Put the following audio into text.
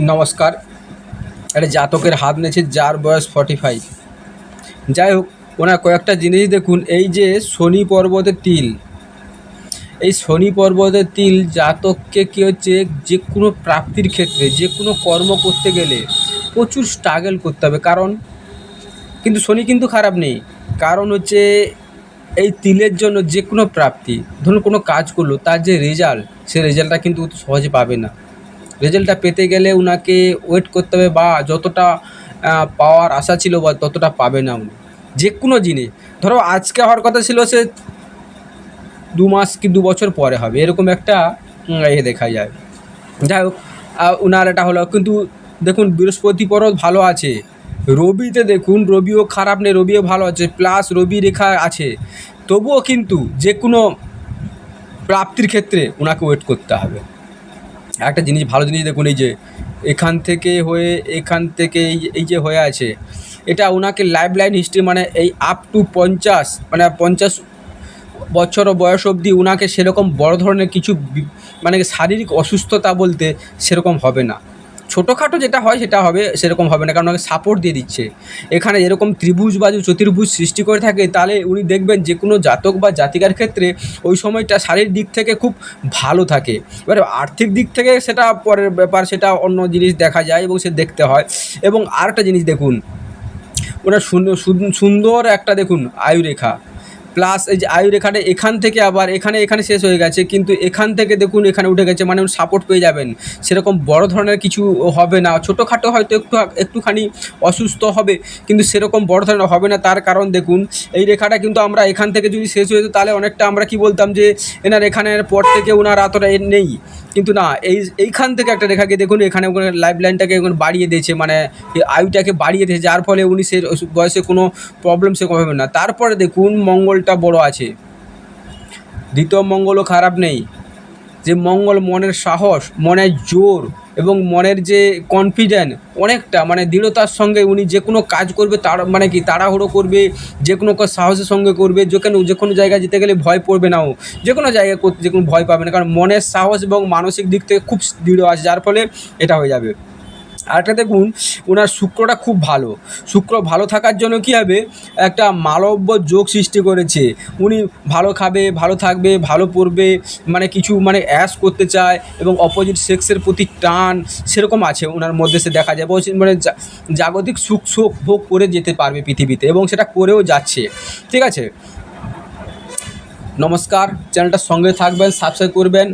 নমস্কার। একটা জাতকের হাত নিয়েছে যার বয়স ফর্টি ফাইভ যাই হোক, ওনার কয়েকটা জিনিস দেখুন। এই যে শনি পর্বতের তিল। এই শনি পর্বতের তিল জাতককে কী হচ্ছে? যে কোনো প্রাপ্তির ক্ষেত্রে, যে কোনো কর্ম করতে গেলে প্রচুর স্ট্রাগল করতে হবে। কারণ, কিন্তু শনি কিন্তু খারাপ নেই। কারণ হচ্ছে এই তিলের জন্য যে কোনো প্রাপ্তি, ধরুন কোনো কাজ করল, তার যে রেজাল্ট সে রেজাল্টটা কিন্তু সহজে পাবে না। রেজাল্টটা পেতে গেলে ওনাকে ওয়েট করতে হবে বা যতটা পাওয়ার আশা ছিল বা ততটা পাবে না উনি। যে কোনো জিনিস। ধরো আজকে হওয়ার কথা ছিল সে দু মাস কি দু বছর পরে হবে। এরকম একটা এ দেখা যায়। যাই হোক ওনার এটা হলো। কিন্তু দেখুন, বৃহস্পতি পরও ভালো আছে। রবিতে দেখুন, রবিও খারাপ নেই, রবিও ভালো আছে। প্লাস রবি রেখা আছে। তবুও কিন্তু যে কোনো প্রাপ্তির ক্ষেত্রে ওনাকে ওয়েট করতে হবে। একটা জিনিস, ভালো জিনিস দেখুন, এই যে এখান থেকে হয়ে, এখান থেকে এই যে হয়ে আছে, এটা ওনাকে লাইফ লাইন হিস্ট্রি মানে এই আপ টু পঞ্চাশ মানে পঞ্চাশ বছর বয়স অবধি ওনাকে সেরকম বড় ধরনের কিছু মানে শারীরিক অসুস্থতা বলতে সেরকম হবে না। ছোটোখাটো যেটা হয় সেটা হবে, সেরকম হবে না, কারণ ওনাকে সাপোর্ট দিয়ে দিচ্ছে। এখানে যেরকম ত্রিভুজ বা চতুর্ভুজ সৃষ্টি করে থাকে, তাহলে উনি দেখবেন যে কোনো জাতক বা জাতিকার ক্ষেত্রে ওই সময়টা শারীরিক দিক থেকে খুব ভালো থাকে। এবারে আর্থিক দিক থেকে সেটা পরের ব্যাপার, সেটা অন্য জিনিস দেখা যায় এবং সে দেখতে হয়। এবং আরেকটা জিনিস দেখুন ওনার সুন্দর একটা দেখুন, আয়ুরেখা। প্লাস এই যে আয়ুরেখাটা এখান থেকে আবার, এখানে এখানে শেষ হয়ে গেছে, কিন্তু এখান থেকে দেখুন এখানে উঠে গেছে মানে সাপোর্ট পেয়ে যাবেন। সেরকম বড় ধরনের কিছু হবে না। ছোটোখাটো হয়তো একটু, একটুখানি অসুস্থ হবে, কিন্তু সেরকম বড় ধরনের হবে না। তার কারণ দেখুন, এই রেখাটা কিন্তু আমরা এখান থেকে যদি শেষ হয়ে যেত, তাহলে অনেকটা আমরা কি বলতাম যে, এনার এখানের পর থেকে ওনার এতটা নেই। কিন্তু না, এই, এইখান থেকে একটা রেখাকে দেখুন, এখানে ওখানে লাইফ লাইনটাকে বাড়িয়ে দিয়েছে মানে আয়ুটাকে বাড়িয়ে দিয়েছে, যার ফলে উনি সে বয়সে কোনো প্রবলেম সে হবে না। তারপরে দেখুন মঙ্গলটা বড় আছে। দ্বিতীয় মঙ্গলও খারাপ নেই। যে মঙ্গল মনের সাহস, মনের জোর এবং মনের যে কনফিডেন্ট অনেকটা মানে দৃঢ়তার সঙ্গে উনি যে কোনো কাজ করবে, তার মানে কি, তাড়াহুড়ো করবে, যে কোনো কাজ সাহসের সঙ্গে করবে, যে কোনো যে কোনো জায়গায় যেতে গেলে ভয় পড়বে নাও যে কোনো জায়গায় করতে যে কোনো ভয় পাবে না, কারণ মনের সাহস এবং মানসিক দিক থেকে খুব দৃঢ় আছে, যার ফলে এটা হয়ে যাবে। আরেকটা দেখুন ওনার শুক্রটা খুব ভালো। শুক্র ভালো থাকার জন্য কী হবে? একটা মালব্য যোগ সৃষ্টি করেছে। উনি ভালো খাবে, ভালো থাকবে, ভালো পড়বে মানে কিছু মানে অ্যাশ করতে চায় এবং অপোজিট সেক্সের প্রতি টান, সেরকম আছে ওনার মধ্যে সে দেখা যায়। মানে জাগতিক সুখ সুখ ভোগ করে যেতে পারবে পৃথিবীতে এবং সেটা করেও যাচ্ছে। ঠিক আছে? নমস্কার চ্যানেলটার সঙ্গে থাকবেন সাবস্ক্রাইব করবেন।